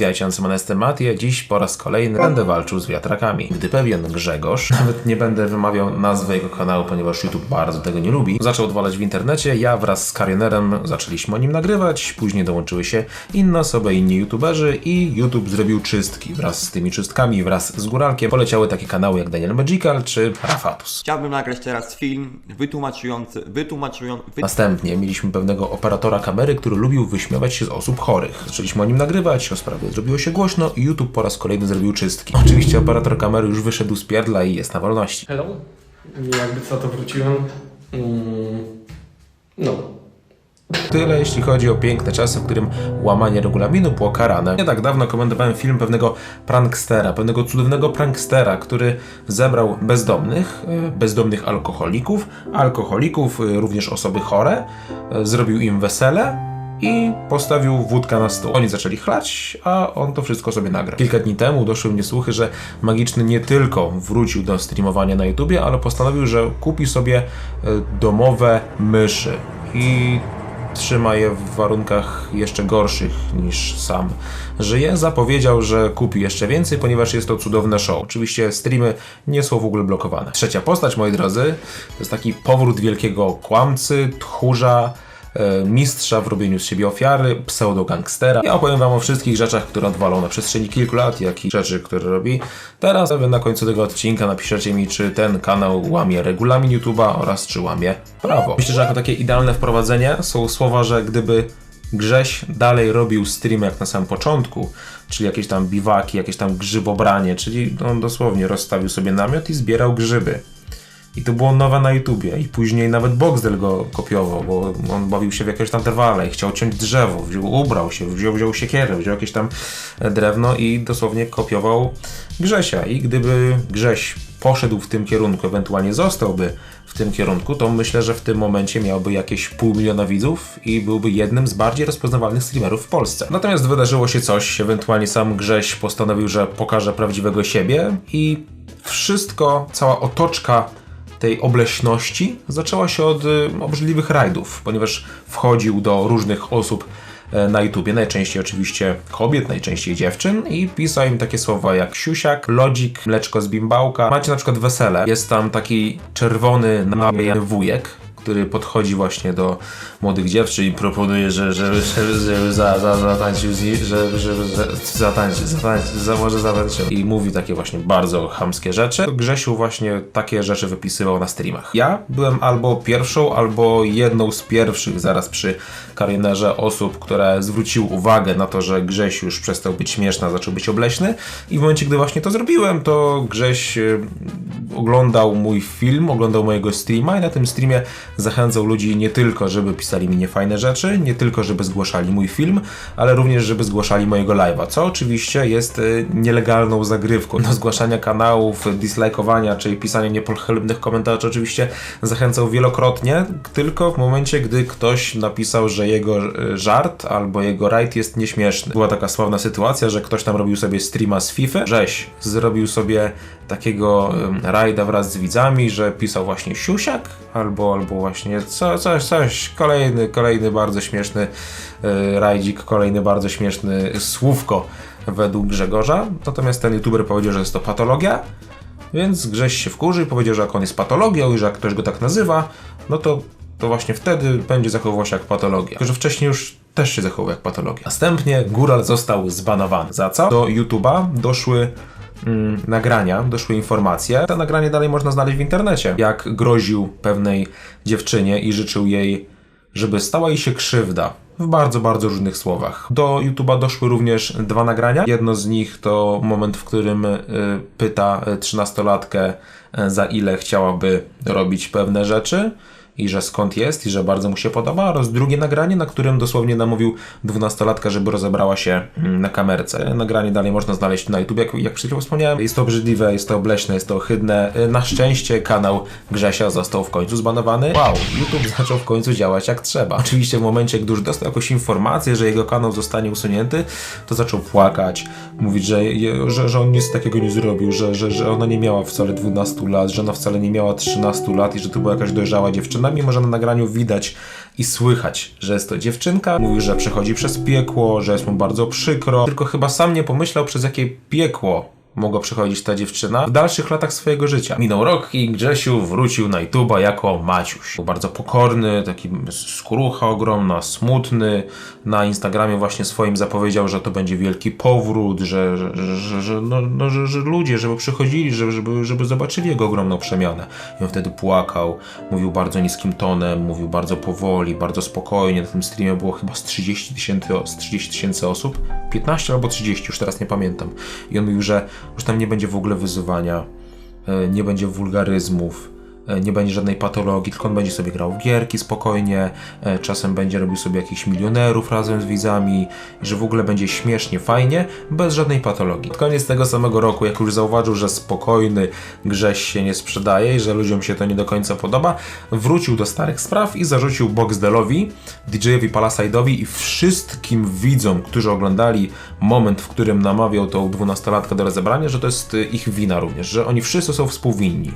witajcie, nazywam jestem Matie. Dziś po raz kolejny będę walczył z wiatrakami. Gdy pewien Grzegorz, nawet nie będę wymawiał nazwy jego kanału, ponieważ YouTube bardzo tego nie lubi, zaczął odwalać w internecie, ja wraz z Karionerem zaczęliśmy o nim nagrywać, później dołączyły się inne osoby, inni YouTuberzy i YouTube zrobił czystki. Wraz z tymi czystkami, wraz z Góralkiem poleciały takie kanały jak Daniel Magical czy Rafatus. Chciałbym nagrać teraz film wytłumaczający, wytłumaczający, wy... Następnie mieliśmy pewnego operatora kamery, który lubił wyśmiewać się z osób chorych. Zaczęliśmy o nim nagrywać, o sprawie zrobiło się głośno i YouTube po raz kolejny zrobił czystki. Oczywiście operator kamery już wyszedł z pierdla i jest na wolności. Hello. Jakby co to wróciłem. Mm, no. Tyle jeśli chodzi o piękne czasy, w którym łamanie regulaminu było karane. Nie tak dawno komentowałem film pewnego prankstera, pewnego cudownego prankstera, który zebrał bezdomnych, e, bezdomnych alkoholików, alkoholików, e, również osoby chore, e, zrobił im wesele i postawił wódkę na stół. Oni zaczęli chlać, a on to wszystko sobie nagrał. Kilka dni temu doszły mnie słuchy, że Magiczny nie tylko wrócił do streamowania na YouTubie, ale postanowił, że kupi sobie e, domowe myszy i trzyma je w warunkach jeszcze gorszych niż sam żyje. Zapowiedział, że kupi jeszcze więcej, ponieważ jest to cudowne show. Oczywiście streamy nie są w ogóle blokowane. Trzecia postać, moi drodzy, to jest taki powrót wielkiego kłamcy, tchórza, mistrza w robieniu z siebie ofiary, pseudo-gangstera. Ja opowiem wam o wszystkich rzeczach, które odwalał na przestrzeni kilku lat, jak i rzeczy, które robi. Teraz wy na końcu tego odcinka napiszecie mi, czy ten kanał łamie regulamin YouTube'a oraz czy łamie prawo. Myślę, że jako takie idealne wprowadzenie są słowa, że gdyby Grześ dalej robił stream jak na samym początku, czyli jakieś tam biwaki, jakieś tam grzybobranie, czyli on dosłownie rozstawił sobie namiot i zbierał grzyby. I to było nowe na YouTubie. I później nawet Boxdel go kopiował, bo on bawił się w jakieś tam drwale i chciał ciąć drzewo. Wziął, ubrał się, wziął, wziął siekierę, wziął jakieś tam e, drewno i dosłownie kopiował Grzesia. I gdyby Grześ poszedł w tym kierunku, ewentualnie zostałby w tym kierunku, to myślę, że w tym momencie miałby jakieś pół miliona widzów i byłby jednym z bardziej rozpoznawalnych streamerów w Polsce. Natomiast wydarzyło się coś, ewentualnie sam Grześ postanowił, że pokaże prawdziwego siebie i wszystko, cała otoczka tej obleśności zaczęła się od y, obrzydliwych rajdów, ponieważ wchodził do różnych osób e, na YouTubie, najczęściej oczywiście kobiet, najczęściej dziewczyn i pisał im takie słowa jak siusiak, lodzik, mleczko z bimbałka. Macie na przykład wesele, jest tam taki czerwony nabijany wujek, który podchodzi właśnie do młodych dziewczyn i proponuje, że, że, że, że za, za, zatańczył z nimi, że, że, że zatańczy, zatańczy, za, może zatańczył. I mówi takie właśnie bardzo chamskie rzeczy. Grzesiu właśnie takie rzeczy wypisywał na streamach. Ja byłem albo pierwszą, albo jedną z pierwszych zaraz przy karierze osób, które zwróciły uwagę na to, że Grześ już przestał być śmieszny, zaczął być obleśny. I w momencie, gdy właśnie to zrobiłem, to Grześ y, oglądał mój film, oglądał mojego streama i na tym streamie zachęcał ludzi nie tylko, żeby pisali mi niefajne rzeczy, nie tylko, żeby zgłaszali mój film, ale również, żeby zgłaszali mojego live'a, co oczywiście jest y, nielegalną zagrywką. Do zgłaszania kanałów, dislajkowania, czy pisania niepochlebnych komentarzy oczywiście zachęcał wielokrotnie, tylko w momencie, gdy ktoś napisał, że jego y, żart albo jego rajd jest nieśmieszny. Była taka sławna sytuacja, że ktoś tam robił sobie streama z FIFA, Rześ zrobił sobie takiego ym, rajda wraz z widzami, że pisał właśnie siusiak, albo, albo właśnie co, coś, coś, kolejny, kolejny bardzo śmieszny y, rajdzik, kolejny bardzo śmieszny słówko według Grzegorza. Natomiast ten youtuber powiedział, że jest to patologia, więc Grześ się wkurzy i powiedział, że jak on jest patologią i że jak ktoś go tak nazywa, no to, to właśnie wtedy będzie zachowywał się jak patologia. Tylko, że wcześniej już też się zachował jak patologia. Następnie Góral został zbanowany. Za co? Do YouTube'a doszły mm, nagrania, doszły informacje. Te nagranie dalej można znaleźć w internecie. Jak groził pewnej dziewczynie i życzył jej, żeby stała jej się krzywda. W bardzo, bardzo różnych słowach. Do YouTube'a doszły również dwa nagrania. Jedno z nich to moment, w którym y, pyta trzynastolatkę, y, za ile chciałaby robić pewne rzeczy i że skąd jest i że bardzo mu się podoba, oraz drugie nagranie, na którym dosłownie namówił dwunastolatka, żeby rozebrała się mm, na kamerce. Nagranie dalej można znaleźć na YouTube, jak, jak przed chwilą wspomniałem. Jest to obrzydliwe, jest to obleśne, jest to ohydne. Na szczęście kanał Grzesia został w końcu zbanowany. Wow, YouTube zaczął w końcu działać jak trzeba. Oczywiście w momencie, gdy już dostał jakąś informację, że jego kanał zostanie usunięty, to zaczął płakać, mówić, że, że, że on nic takiego nie zrobił, że, że, że ona nie miała wcale 12 lat, że ona wcale nie miała 13 lat i że to była jakaś dojrzała dziewczyna, mimo że na nagraniu widać i słychać, że jest to dziewczynka. Mówił, że przechodzi przez piekło, że jest mu bardzo przykro. Tylko chyba sam nie pomyślał, przez jakie piekło mogła przechodzić ta dziewczyna w dalszych latach swojego życia. Minął rok i Grzesiu wrócił na YouTube'a jako Maciuś. Był bardzo pokorny, taki skórucha ogromna, smutny. Na Instagramie właśnie swoim zapowiedział, że to będzie wielki powrót, że, że, że, że, no, no, że, że ludzie, żeby przychodzili, żeby, żeby, żeby zobaczyli jego ogromną przemianę. I on wtedy płakał, mówił bardzo niskim tonem, mówił bardzo powoli, bardzo spokojnie. Na tym streamie było chyba z 30 tysięcy z 30 tysięcy osób, 15 albo 30, już teraz nie pamiętam. I on mówił, że już tam nie będzie w ogóle wyzywania, e, nie będzie wulgaryzmów, nie będzie żadnej patologii, tylko on będzie sobie grał w gierki spokojnie, e, czasem będzie robił sobie jakichś milionerów razem z widzami, że w ogóle będzie śmiesznie, fajnie, bez żadnej patologii. Pod koniec tego samego roku, jak już zauważył, że spokojny Grześ się nie sprzedaje i że ludziom się to nie do końca podoba, wrócił do starych spraw i zarzucił Boxdelowi, DJ-owi i wszystkim widzom, którzy oglądali moment, w którym namawiał tą dwunastolatkę do rozebrania, że to jest y, ich wina również, że oni wszyscy są współwinni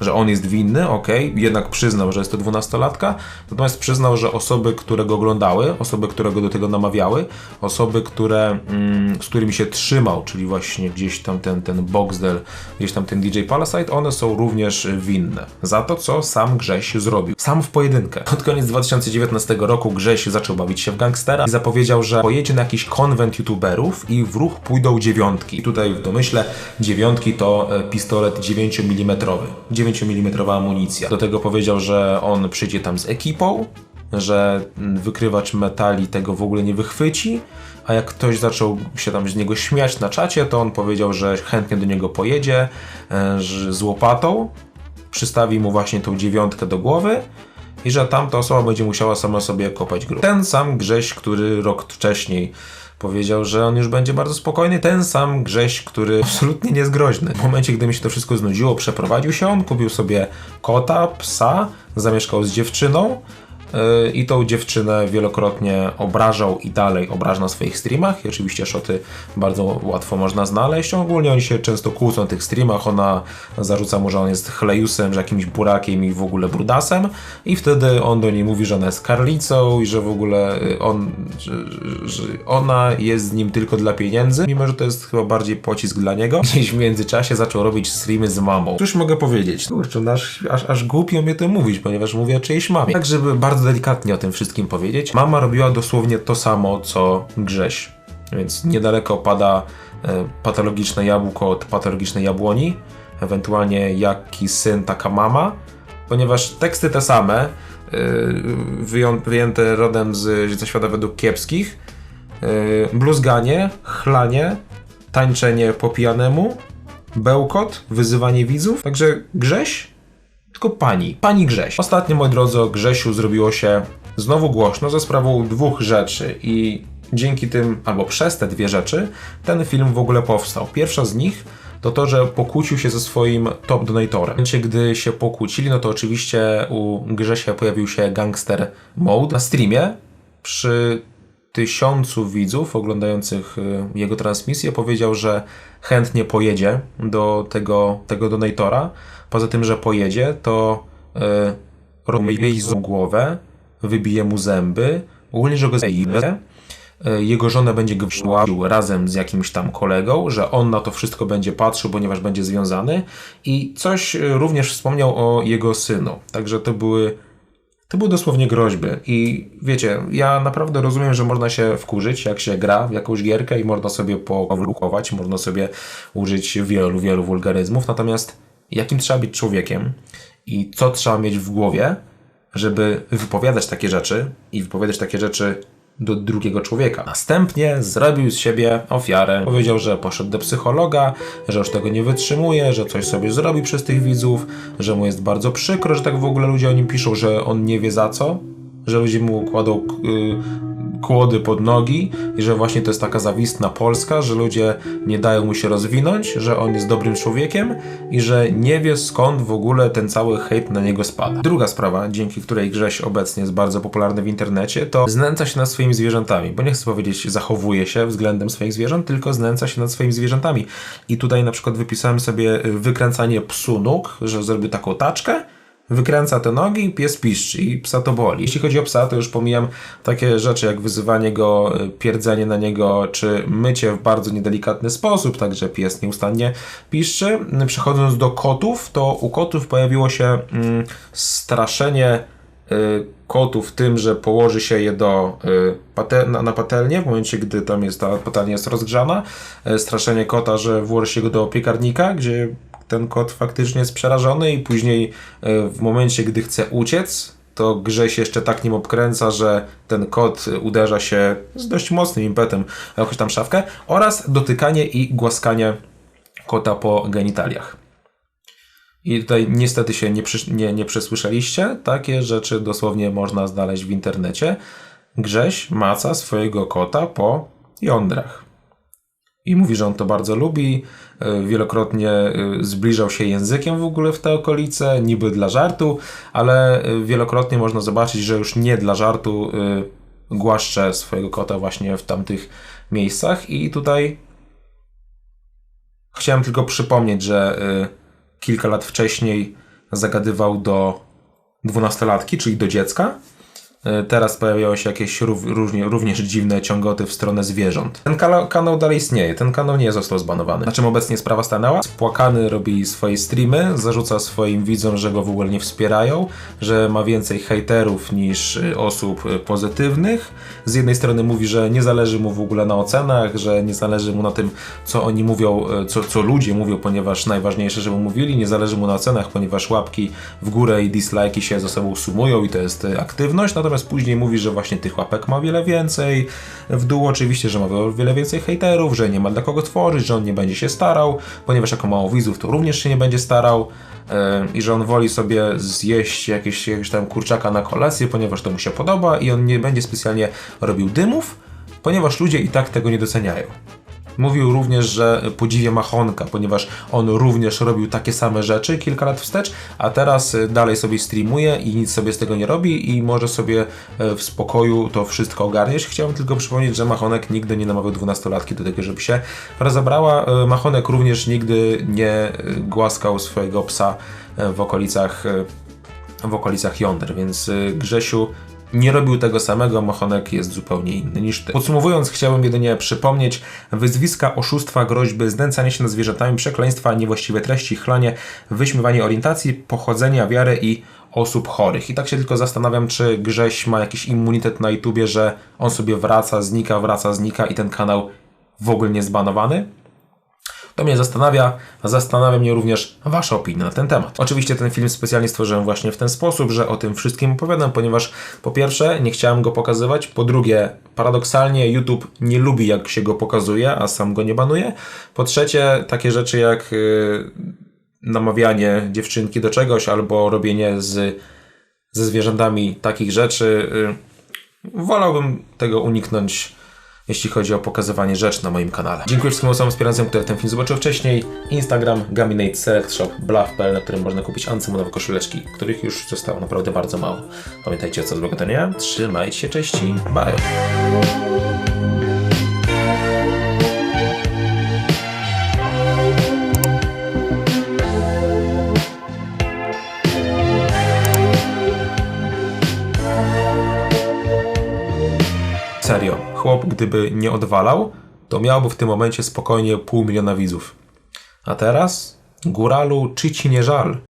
że on jest winny, okej, jednak przyznał, że jest to dwunastolatka, natomiast przyznał, że osoby, które go oglądały, osoby, które go do tego namawiały, osoby, które, mm, z którymi się trzymał, czyli właśnie gdzieś tam ten, ten Boxdel, gdzieś tam ten DJ Palasite, one są również winne za to, co sam Grześ zrobił. Sam w pojedynkę. Pod koniec 2019 roku Grześ zaczął bawić się w gangstera i zapowiedział, że pojedzie na jakiś konwent youtuberów i w ruch pójdą dziewiątki. I tutaj w domyśle dziewiątki to e, pistolet 9 mm. 9 mm amunicja. Do tego powiedział, że on przyjdzie tam z ekipą, że wykrywacz metali tego w ogóle nie wychwyci, a jak ktoś zaczął się tam z niego śmiać na czacie, to on powiedział, że chętnie do niego pojedzie e, z łopatą, przystawi mu właśnie tą dziewiątkę do głowy i że tamta osoba będzie musiała sama sobie kopać grób. Ten sam Grześ, który rok wcześniej powiedział, że on już będzie bardzo spokojny, ten sam Grześ, który absolutnie nie jest groźny. W momencie, gdy mi się to wszystko znudziło, przeprowadził się on, kupił sobie kota, psa, zamieszkał z dziewczyną, i tą dziewczynę wielokrotnie obrażał i dalej obraża na swoich streamach. I oczywiście szoty bardzo łatwo można znaleźć. Ogólnie oni się często kłócą na tych streamach. Ona zarzuca mu, że on jest chlejusem, że jakimś burakiem i w ogóle brudasem. I wtedy on do niej mówi, że ona jest karlicą i że w ogóle y, on, że, że ona jest z nim tylko dla pieniędzy, mimo że to jest chyba bardziej pocisk dla niego. Gdzieś w międzyczasie zaczął robić streamy z mamą. Cóż mogę powiedzieć? Kurczę, no aż, aż, aż głupio mnie to mówić, ponieważ mówię o czyjejś mamie. Tak, żeby bardzo delikatnie o tym wszystkim powiedzieć. Mama robiła dosłownie to samo, co Grześ. Więc niedaleko pada e, patologiczne jabłko od patologicznej jabłoni. Ewentualnie jaki syn, taka mama. Ponieważ teksty te same, e, wyjęte rodem z, ze świata według kiepskich, e, bluzganie, chlanie, tańczenie po pijanemu, bełkot, wyzywanie widzów. Także Grześ tylko pani. Pani Grześ. Ostatnio, moi drodzy, o Grzesiu zrobiło się znowu głośno za sprawą dwóch rzeczy i dzięki tym, albo przez te dwie rzeczy, ten film w ogóle powstał. Pierwsza z nich to to, że pokłócił się ze swoim top donatorem. W momencie, gdy się pokłócili, no to oczywiście u Grzesia pojawił się gangster mode na streamie przy tysiącu widzów oglądających y, jego transmisję powiedział, że chętnie pojedzie do tego, tego donatora. Poza tym, że pojedzie, to y, robi jej z głowę, wybije mu zęby, ogólnie, że go zajmie. Jego żonę będzie gwałcił razem z jakimś tam kolegą, że on na to wszystko będzie patrzył, ponieważ będzie związany. I coś y, również wspomniał o jego synu. Także to były to były dosłownie groźby i wiecie, ja naprawdę rozumiem, że można się wkurzyć, jak się gra w jakąś gierkę i można sobie powlukować, można sobie użyć wielu, wielu wulgaryzmów, natomiast jakim trzeba być człowiekiem i co trzeba mieć w głowie, żeby wypowiadać takie rzeczy i wypowiadać takie rzeczy do drugiego człowieka. Następnie zrobił z siebie ofiarę. Powiedział, że poszedł do psychologa, że już tego nie wytrzymuje, że coś sobie zrobi przez tych widzów, że mu jest bardzo przykro, że tak w ogóle ludzie o nim piszą, że on nie wie za co, że ludzie mu kładą y, kłody pod nogi i że właśnie to jest taka zawistna Polska, że ludzie nie dają mu się rozwinąć, że on jest dobrym człowiekiem i że nie wie skąd w ogóle ten cały hejt na niego spada. Druga sprawa, dzięki której Grześ obecnie jest bardzo popularny w internecie, to znęca się nad swoimi zwierzętami, bo nie chcę powiedzieć zachowuje się względem swoich zwierząt, tylko znęca się nad swoimi zwierzętami. I tutaj na przykład wypisałem sobie wykręcanie psu nóg, że zrobił taką taczkę, wykręca te nogi, pies piszczy i psa to boli. Jeśli chodzi o psa, to już pomijam takie rzeczy jak wyzywanie go, y, pierdzenie na niego, czy mycie w bardzo niedelikatny sposób, także pies nieustannie piszczy. Przechodząc do kotów, to u kotów pojawiło się mm, straszenie y, kotów tym, że położy się je do, y, na, na patelnię w momencie, gdy tam jest ta patelnia jest rozgrzana. Y, straszenie kota, że włoży się go do piekarnika, gdzie ten kot faktycznie jest przerażony i później y, w momencie, gdy chce uciec, to grze się jeszcze tak nim obkręca, że ten kot uderza się z dość mocnym impetem w jakąś tam szafkę oraz dotykanie i głaskanie kota po genitaliach. I tutaj niestety się nie, nie, nie przesłyszeliście. Takie rzeczy dosłownie można znaleźć w internecie. Grześ maca swojego kota po jądrach. I mówi, że on to bardzo lubi. y, Wielokrotnie y, zbliżał się językiem w ogóle w te okolice, niby dla żartu, ale y, wielokrotnie można zobaczyć, że już nie dla żartu głaszcze swojego kota właśnie w tamtych miejscach. I tutaj chciałem tylko przypomnieć, że kilka lat wcześniej zagadywał do dwunastolatki, czyli do dziecka. Y, Teraz pojawiają się jakieś również dziwne ciągoty w stronę zwierząt. Ten kanał, kanał dalej istnieje, ten kanał nie został zbanowany. Na czym obecnie sprawa stanęła? Spłakany robi swoje streamy, zarzuca swoim widzom, że go w ogóle nie wspierają, że ma więcej hejterów niż y, osób y, pozytywnych. Z jednej strony mówi, że nie zależy mu w ogóle na ocenach, że nie zależy mu na tym, co oni mówią, y, co, co ludzie mówią, ponieważ najważniejsze, żeby mówili, nie zależy mu na ocenach, ponieważ łapki w górę i dislike'i się ze sobą sumują i to jest aktywność, natomiast później mówi, że właśnie tych łapek ma wiele więcej, w dół oczywiście, że ma wiele więcej hejterów, że nie ma dla kogo tworzyć, że on nie będzie się starał, ponieważ jako mało widzów, to również się nie będzie starał y, i że on woli sobie zjeść jakieś, jakiegoś tam kurczaka na kolację, ponieważ to mu się podoba i on nie będzie specjalnie robił dymów, ponieważ ludzie i tak tego nie doceniają. Mówił również, że podziwia Machonka, ponieważ on również robił takie same rzeczy kilka lat wstecz, a teraz y, dalej sobie streamuje i nic sobie z tego nie robi i może sobie e, w spokoju to wszystko ogarniać. Chciałem tylko przypomnieć, że Machonek nigdy nie namawiał dwunastolatki do tego, żeby się rozebrała. E, Machonek również nigdy nie e, głaskał swojego psa w okolicach w okolicach jąder, więc Grzesiu nie robił tego samego, Mochonek jest zupełnie inny niż ty. Podsumowując, chciałbym jedynie przypomnieć wyzwiska, oszustwa, groźby, znęcanie się nad zwierzętami, przekleństwa, niewłaściwe treści, chlanie, wyśmiewanie orientacji, pochodzenia, wiary i osób chorych. I tak się tylko zastanawiam, czy Grześ ma jakiś immunitet na YouTubie, że on sobie wraca, znika, wraca, znika i ten kanał w ogóle nie zbanowany? To mnie zastanawia, a zastanawia mnie również Wasza opinia na ten temat. Oczywiście ten film specjalnie stworzyłem właśnie w ten sposób, że o tym wszystkim opowiadam, ponieważ po pierwsze nie chciałem go pokazywać, po drugie paradoksalnie YouTube nie lubi jak się go pokazuje, a sam go nie banuje, po trzecie takie rzeczy jak yy, namawianie dziewczynki do czegoś albo robienie z, ze zwierzętami takich rzeczy, yy, wolałbym tego uniknąć jeśli chodzi o pokazywanie rzeczy na moim kanale. Dziękuję wszystkim osobom wspierającym, które ten film zobaczyły wcześniej. Instagram, Gaminate Select Shop, Bluff.pl, na którym można kupić ancymonowe koszuleczki, których już zostało naprawdę bardzo mało. Pamiętajcie o co złego to nie. Trzymajcie się, cześć i bye. Chłop gdyby nie odwalał, to miałby w tym momencie spokojnie pół miliona widzów. A teraz? Góralu, czy ci nie żal?